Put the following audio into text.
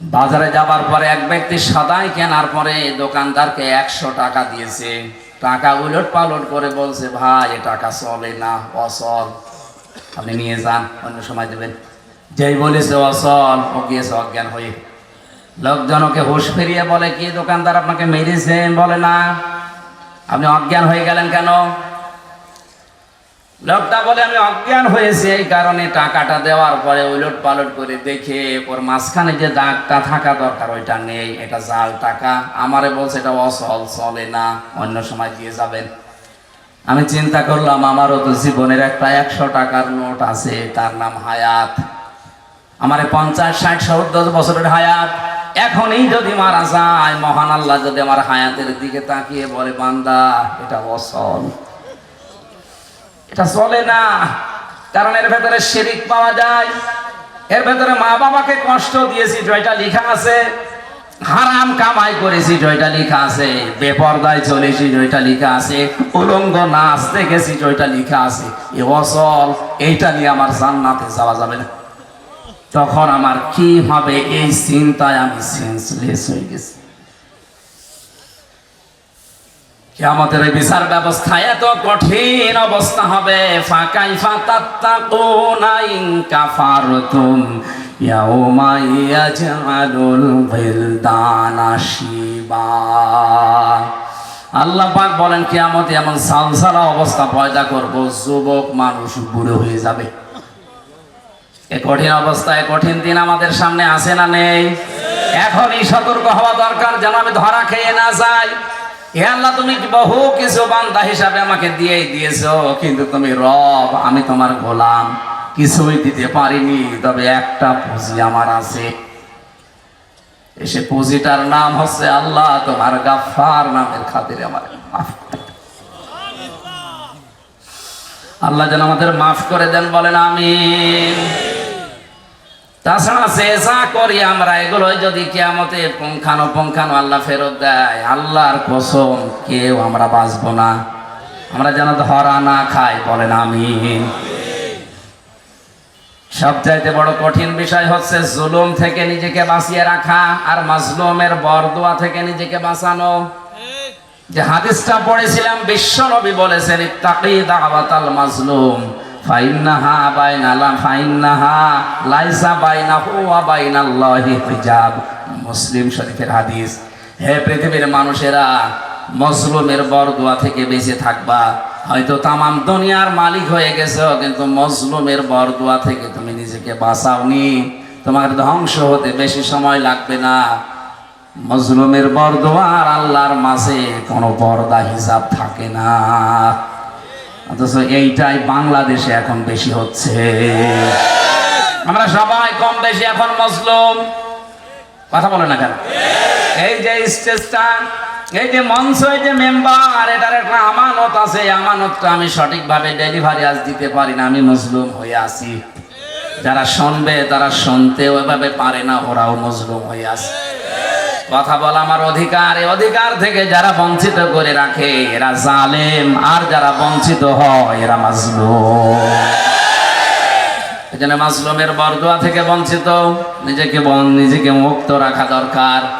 বাজারে যাবার পরে এক ব্যক্তি সাদাই কেনার পরে দোকানদারকে একশো টাকা দিয়েছে। টাকা উলট পালট করে বলছে, ভাই, এ টাকা চলে না অসল আপনি নিয়ে যান, অন্য সময় দেবেন। যেই বলেছে অসল ও গিয়েছে অজ্ঞান হয়ে। লোকজন ওকে হুশ ফিরিয়ে বলে, কি দোকানদার আপনাকে মেরেছেন বলে, না। আপনি অজ্ঞান হয়ে গেলেন কেন? লোকটা বলে, আমি অজ্ঞান হয়েছি এই কারণে টাকাটা দেওয়ার পরে উলট পালট করে দেখে ওর মাঝখানে যে দাগটা থাকা দরকার, ওইটা নেই, এটা জাল টাকা। আমারে বলছে, এটা অসল, চলে না, অন্য সময় দিয়ে যাবেন। আমি চিন্তা করলাম, আমারও তো জীবনের একটা একশো টাকার নোট আছে, তার নাম হায়াত। আমার পঞ্চাশ, ষাট, সত্তর বছরের হায়াত। এখনই যদি মারা যায়, মহান আল্লাহ যদি আমার হায়াতের দিকে তাকিয়ে বলে, বান্দা, এটা অসল। এটা চলে না। কারণ এর ভেতরে শিরিক পাওয়া যায়। এর ভেতরে মা বাবাকে কষ্ট দিয়েছি জয়টা লেখা আছে। হারাম কামাই করেছি জয়টা লেখা আছে। বেপর্দায় চলেছি জয়টা লেখা আছে। উলঙ্গ নাচ দেখেছি জয়টা লেখা আছে। এ অসল এইটা নিয়ে আমার জান্নাতে যাওয়া যাবে না। তখন আমার কি হবে? এই চিন্তায় আমি সেন্সলেস হয়ে গেছি। কেমতের এই বিচার ব্যবস্থা এত কঠিন অবস্থা হবে। ফাঁকাই ফাতাত্তাকুনা ইন কাফারতুম ইয়াউমা ইয়াজআলুল বিলদানা শিবা। আল্লাহ বলেন, কিয়ামতে এমন সালসালা অবস্থা পয়দা করব, যুবক মানুষ বুড়ো হয়ে যাবে। এ কঠিন অবস্থায় কঠিন দিন আমাদের সামনে আসে না নেই? এখনই সতর্ক হওয়া দরকার, যেন আমি ধরা খেয়ে না যাই। আল্লাহ, তুমি বহু কিছু হিসাবে আমাকে দিয়েই দিয়েছ, কিন্তু তুমি রব, আমি তোমার গোলাম, কিছুই দিতে পারিনি, তবে একটা পুঁজি আমার আছে। এসে পুঁজিটার নাম হচ্ছে আল্লাহ, তোমার গাফার নামের খাতিরে আমার আল্লাহ যেন আমাদের মাফ করে দেন, বলেন আমিন। তাছাড়া চেষ্টা করি আমরা এগুলো যদি কেয়ামতে পুঙ্খানো পুঙ্খানো আল্লাহ ফেরত দেয়, আল্লাহর কসম কেউ আমরা বাঁচবো না। আমরা যেন ধরা না খাই, বলেন আমিন। সবচাইতে বড় কঠিন বিষয় হচ্ছে জুলুম থেকে নিজেকে বাঁচিয়ে রাখা আর মাজলুমের বরদোয়া থেকে নিজেকে বাঁচানো। যে হাদিসটা পড়েছিলাম, বিশ্ব নবী বলেছেন, ইত্তাকি দাওয়াতাল মাজলুম। ফাইন্নাহা বাইনালা, ফাইন্নাহা লাইসা বাইনাহু ওয়া বাইনাল্লাহি হিজাব। মুসলিম শরীফের হাদিস, হে পৃথিবীর মানুষেরা, মজলুমের বরদোয়া থেকে বেঁচে থাকবা। হয়তো তামাম দুনিয়ার মালিক হয়ে গেছো, কিন্তু মজলুমের বরদোয়া থেকে তুমি নিজেকে বাঁচাওনি। তোমার ধ্বংস হতে বেশি সময় লাগবে না। মজলুমের বরদোয়ার আল্লাহর মাঝে কোনো পর্দা হিসাব থাকে না। অথচ এইটাই বাংলাদেশে এখন বেশি হচ্ছে। আমরা সবাই কম বেশি এখন মজলুম কথা বলে না কেন? এই যে স্টেজটা, এই যে মঞ্চ, এই যে মেম্বার, এটার একটা আমানত আছে, এই আমানতটা আমি সঠিকভাবে ডেলিভারি আজ দিতে পারি না, আমি মজলুম হয়ে আছি। যারা শুনবে, তারা শুনতে এভাবে পারে না, ওরাও মজলুম হয়ে আছে। কথা বলা আমার অধিকার, এই অধিকার থেকে যারা বঞ্চিত করে রাখে, এরা জালেম, আর যারা বঞ্চিত হয়, এরা মাজলুম। এজন্য মাজলুমের বরদোয়া থেকে বঞ্চিত, নিজেকে নিজেকে মুক্ত রাখা দরকার।